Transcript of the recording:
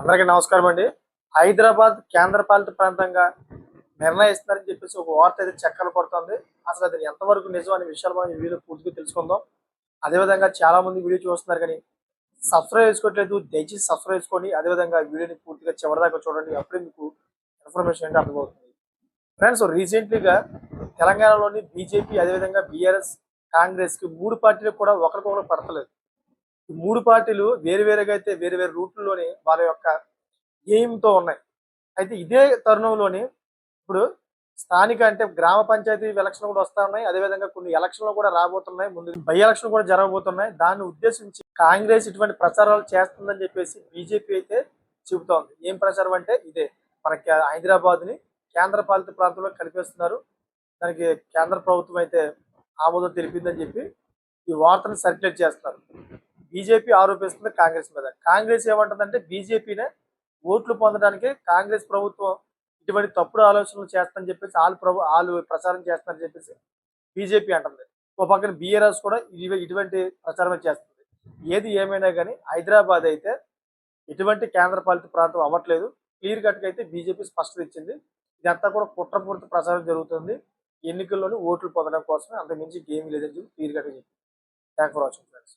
అందరికీ నమస్కారం అండి. హైదరాబాద్ కేంద్రపాలిత ప్రాంతంగా నిర్ణయిస్తున్నారని చెప్పేసి ఒక వార్త అయితే చక్కలు కొడుతుంది. అసలు అది ఎంతవరకు నిజం అనే విషయాలు మనం ఈ వీడియో పూర్తిగా తెలుసుకుందాం. అదేవిధంగా చాలా మంది వీడియో చూస్తున్నారు కానీ సబ్స్క్రైబ్ చేసుకోవట్లేదు. దయచేసి సబ్స్క్రైబ్ చేసుకోండి అదేవిధంగా వీడియోని పూర్తిగా చివరిదాకా చూడండి. అప్పుడే మీకు ఇన్ఫర్మేషన్ అంటే అర్థమవుతుంది. ఫ్రెండ్స్ రీసెంట్లీగా తెలంగాణలోని బీజేపీ అదేవిధంగా బీఆర్ఎస్ కాంగ్రెస్కి మూడు పార్టీలు కూడా ఒకరికొకరు పడతలేదు. మూడు పార్టీలు వేరు వేరుగా అయితే వేరు వేరు రూట్లలోని వాళ్ళ యొక్క ఎయిమ్తో ఉన్నాయి. అయితే ఇదే తరుణంలోని ఇప్పుడు స్థానిక అంటే గ్రామ పంచాయతీ ఎలక్షన్ కూడా వస్తా ఉన్నాయి. అదేవిధంగా కొన్ని ఎలక్షన్లు కూడా రాబోతున్నాయి. ముందు బై ఎలక్షన్ కూడా జరగబోతున్నాయి. దాన్ని ఉద్దేశించి కాంగ్రెస్ ఇటువంటి ప్రచారాలు చేస్తుందని చెప్పేసి బీజేపీ అయితే చెబుతోంది. ఏం ప్రచారం అంటే ఇదే మనకి హైదరాబాద్ని కేంద్ర పాలిత ప్రాంతంలో కలిపేస్తున్నారు. దానికి కేంద్ర ప్రభుత్వం అయితే ఆమోదం తెలిపిందని చెప్పి ఈ వార్తను సర్క్యులేట్ చేస్తున్నారు. బీజేపీ ఆరోపిస్తుంది కాంగ్రెస్ మీద. కాంగ్రెస్ ఏమంటుందంటే బీజేపీనే ఓట్లు పొందడానికి కాంగ్రెస్ ప్రభుత్వం ఇటువంటి తప్పుడు ఆలోచనలు చేస్తుందని చెప్పేసి వాళ్ళు ప్రభు వాళ్ళు ప్రచారం చేస్తారని చెప్పేసి బీజేపీ అంటుంది. ఓ పక్కన బీఆర్ఎస్ కూడా ఇటువంటి ప్రచారమే చేస్తుంది. ఏది ఏమైనా కానీ హైదరాబాద్ అయితే ఎటువంటి కేంద్ర పాలిత ప్రాంతం అవ్వట్లేదు. క్లియర్ కట్గా అయితే బీజేపీ స్పష్టత ఇచ్చింది. ఇదంతా కూడా కుట్రపూర్తి ప్రచారం జరుగుతుంది. ఎన్నికల్లోని ఓట్లు పొందడం కోసమే అంతకుమించి గేమ్ లేదని చెప్పి క్లియర్ కట్గా చెప్పింది. Thank for watching friends.